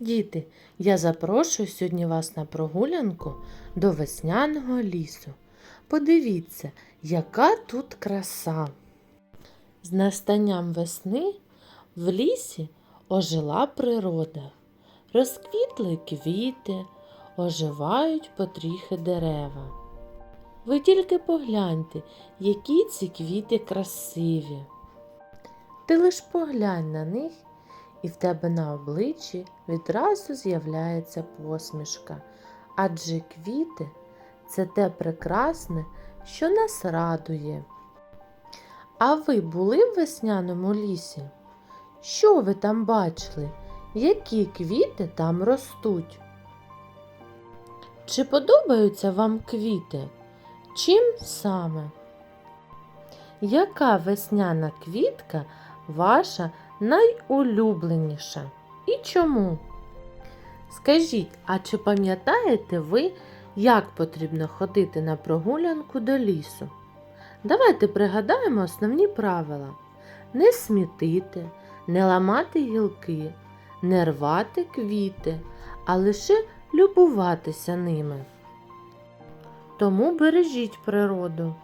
Діти, я запрошую сьогодні вас на прогулянку до весняного лісу. Подивіться, яка тут краса. З настанням весни в лісі ожила природа. Розквітли квіти, оживають потріхи дерева. Ви тільки погляньте, які ці квіти красиві. Ти лиш поглянь на них, і в тебе на обличчі відразу з'являється посмішка. Адже квіти це те прекрасне, що нас радує. А ви були в весняному лісі? Що ви там бачили? Які квіти там ростуть? Чи подобаються вам квіти? Чим саме? Яка весняна квітка ваша найулюбленіша? І чому? Скажіть, а чи пам'ятаєте ви, як потрібно ходити на прогулянку до лісу? Давайте пригадаємо основні правила: не смітити, не ламати гілки, не рвати квіти, а лише любуватися ними. Тому бережіть природу,